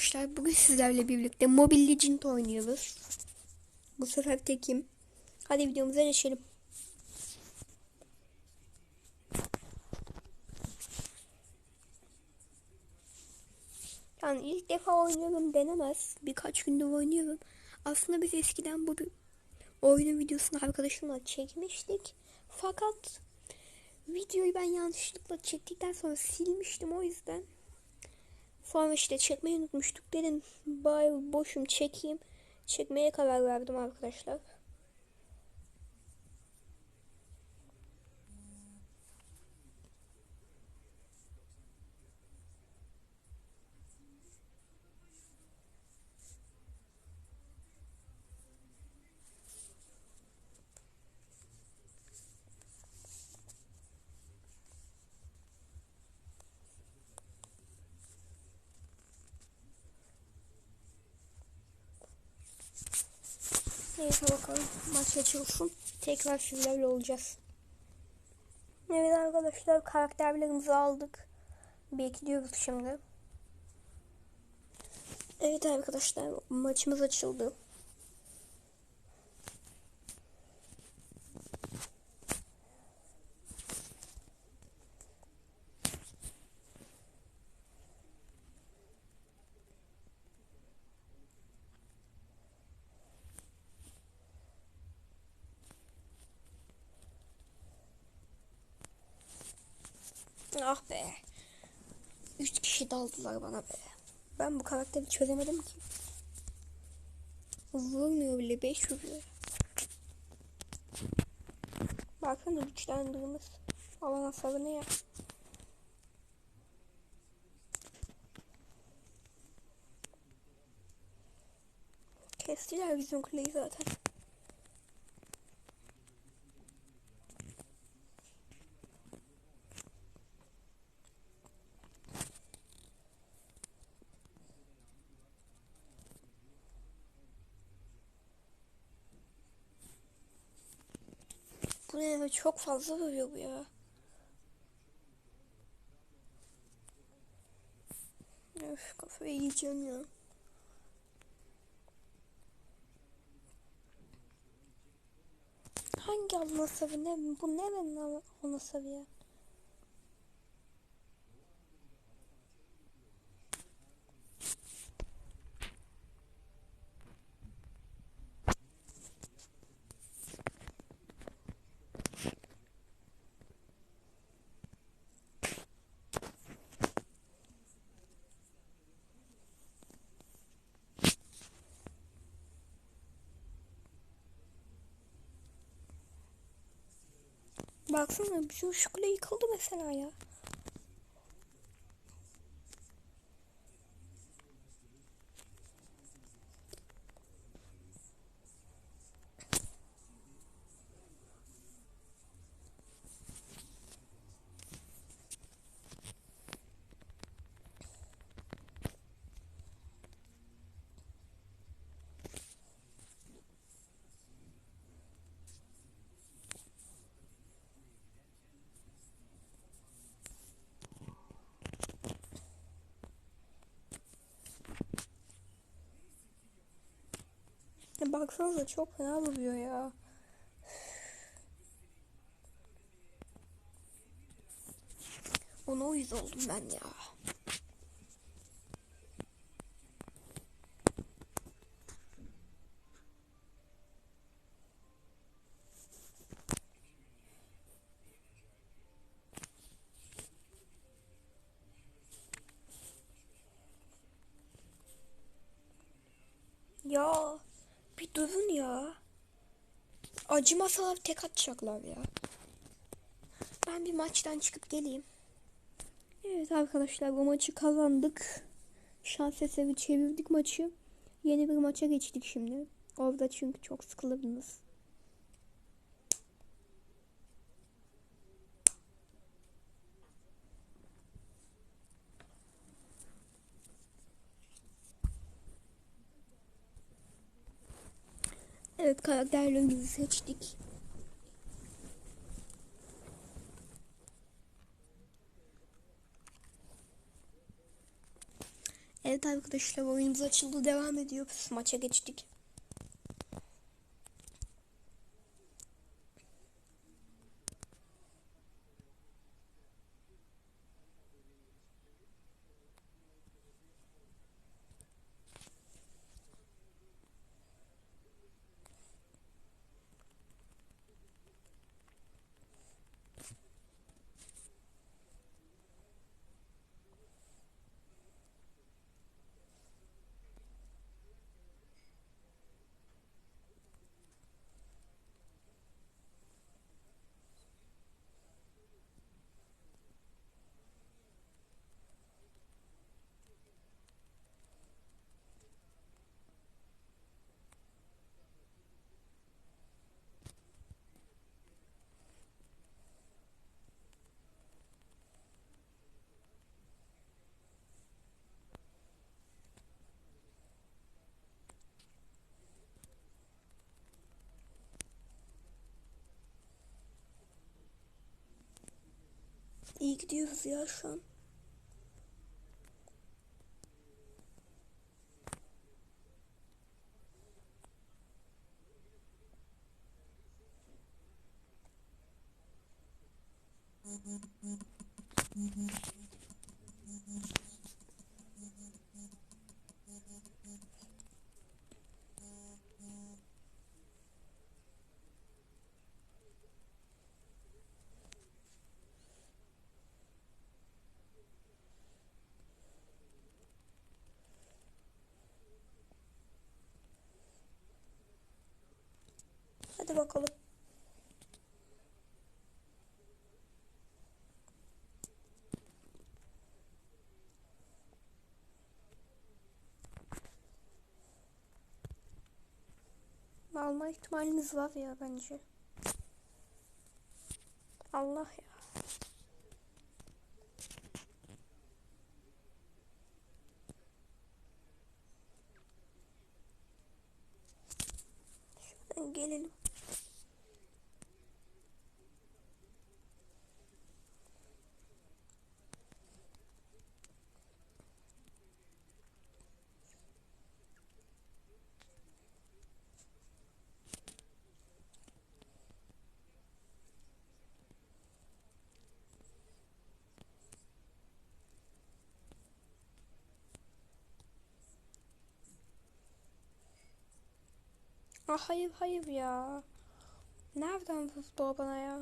arkadaşlar bugün sizlerle birlikte Mobile Legend oynuyoruz. Bu sefer tekim. Hadi videomuza geçelim. Yani ilk defa oynuyorum denemez. Birkaç gündür oynuyorum. Aslında biz eskiden bu oyunun videosunu arkadaşımla çekmiştik. Fakat videoyu ben yanlışlıkla çektikten sonra silmiştim o yüzden. Sonra işte çekmeyi unutmuştuk. Dedim bari boşum çekeyim. Çekmeye karar verdim arkadaşlar. Neyse bakalım maç açılsın. Tekrar sizlerle olacağız. Evet arkadaşlar karakterlerimizi aldık. Bekliyoruz şimdi. Evet arkadaşlar maçımız açıldı. Ah be. Üç kişi daldılar bana be. Ben bu karakteri çözemedim ki. Vurmuyor bile. Beş vuruyor. Bakın güçlendirmemiz. Alan hasarı ne ya? Kestiler bizim kuleyi zaten. Bu ne be çok fazla vuruyor bu ya. Öf kafayı yiyeceğim ya. Hangi anlasavı ne bu ne benim anlasavı ya? Baksana şu, şu kule yıkıldı mesela ya. Ya baksanıza çok fena vuruyor ya. Ona uyuz oldum ben ya bir durun ya. Acımasalar tek atacaklar ya. Ben bir maçtan çıkıp geleyim. Evet arkadaşlar bu maçı kazandık. Şans eseri çevirdik maçı. Yeni bir maça geçtik şimdi. Orada çünkü çok sıkıldınız. Evet karakterlerimizi seçtik. Evet arkadaşlar oyunumuz açıldı devam ediyor. Maça geçtik. İyi gidiyoruz ya şu an. Hadi bakalım. Alma ihtimalimiz var ya bence. Allah ya. Şuradan gelelim. Ah hayır hayır ya. Nereden vurdu o bana ya?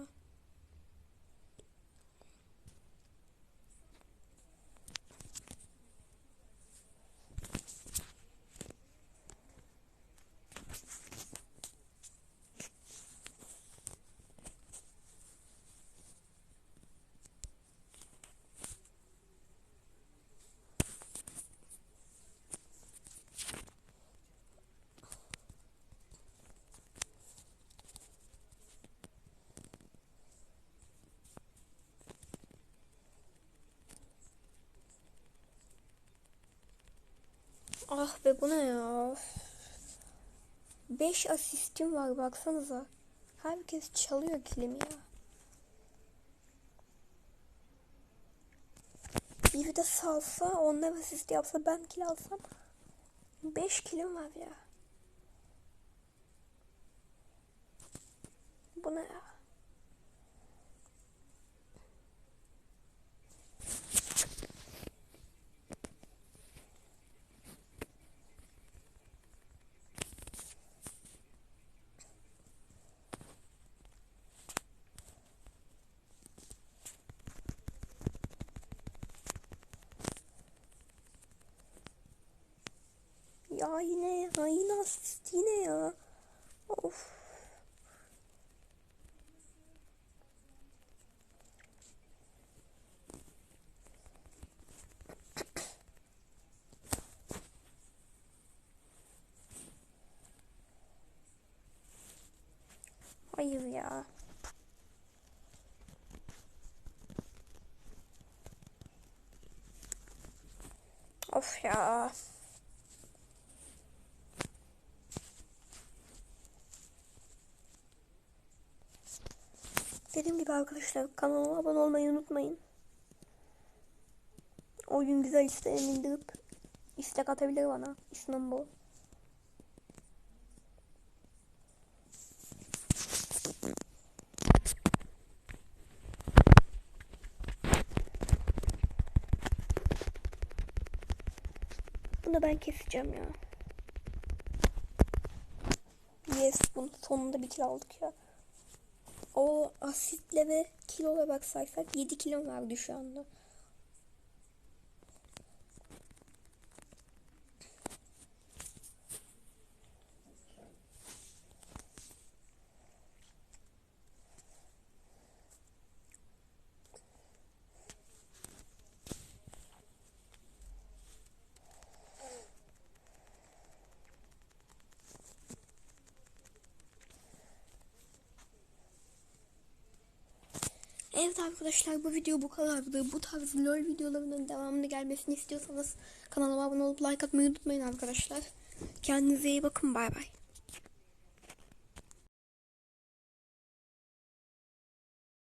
Ah be bu ne ya? 5 asistim var baksanıza. Herkes çalıyor kilimi ya. Biri de salsa onlar asist yapsa ben kill alsam 5 kilim var ya. Bu ne ya? Ya yine ya yine asist yine ya. Of. Hayır ya. Dediğim gibi arkadaşlar kanalıma abone olmayı unutmayın. Oyun güzel isteyen indirip istek atabilir bana. İsmim bu. Bunu ben keseceğim ya. Yes, bunun sonunda bir kilo aldık ya. O asitle ve kiloya baksaysak 7 kilo verdi şu anda. Evet arkadaşlar bu video bu kadardı. Bu tarz LOL videolarının devamını gelmesini istiyorsanız kanalıma abone olup like atmayı unutmayın arkadaşlar. Kendinize iyi bakın bay bay.